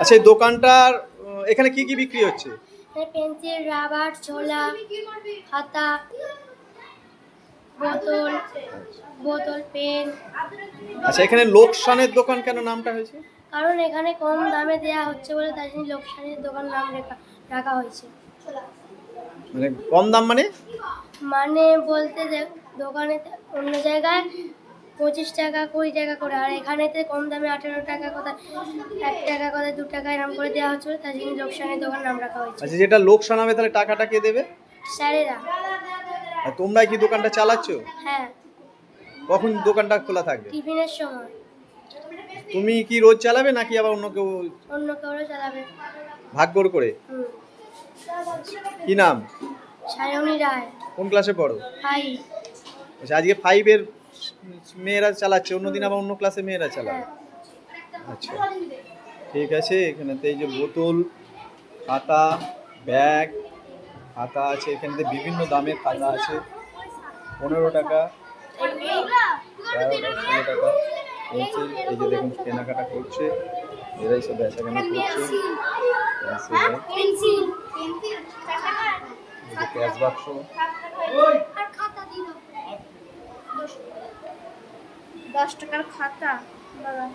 আচ্ছা এই দোকানটার এখানে কি কি বিক্রি হচ্ছে? পেন্সিল রাবার ছোলা খাতা বোতল বোতল পেন। আচ্ছা এখানে লোকসানের দোকান কেন নামটা হয়েছে? কারণ এখানে কম দামে দেয়া হচ্ছে বলে তাই জন্য লোকসানের দোকান নাম রেখা রাখা হয়েছে। মানে কম দাম মানে? মানে বলতে যে দোকানে অন্য জায়গায় পঁচিশ টাকা কুড়ি টাকা করে। আর এখানেতে কম দামে আঠেরো টাকা কোথায় এক টাকা কোথায় দু টাকা এরকম করে দেওয়া হচ্ছিল তাই জন্য লোকসানের দোকান নাম রাখা হয়েছে আচ্ছা যেটা লোকসান হবে তাহলে টাকাটা কে দেবে? স্যারেরা। আর তোমরা কি দোকানটা চালাচ্ছ? হ্যাঁ। কখন দোকানটা খোলা থাকবে? টিফিনের সময়। তুমি কি রোজ চালাবে নাকি আবার অন্য কেউ অন্য কেউ চালাবে? ভাগ্যর করে কি নাম? সায়নী রায়। কোন ক্লাসে পড়ো? হাই আচ্ছা আজকে ফাইভের মেয়েরা চালাচ্ছে অন্যদিন আবার অন্য ক্লাসে মেয়েরা চালাবে। হ্যাঁ। আচ্ছা ঠিক আছে এখানেতে এই যে বোতল খাতা ব্যাগ খাতা আছে এখানেতে বিভিন্ন দামের খাতা আছে। পনেরো টাকা ষোলো টাকা পেন্সিল এই যে দেখুন কেনাকাটা করছে। এরাই সব বেচা কেনা করছে। পেন্সিল। ক্যাশ বাক্স। দশ টাকার খাতা বাবা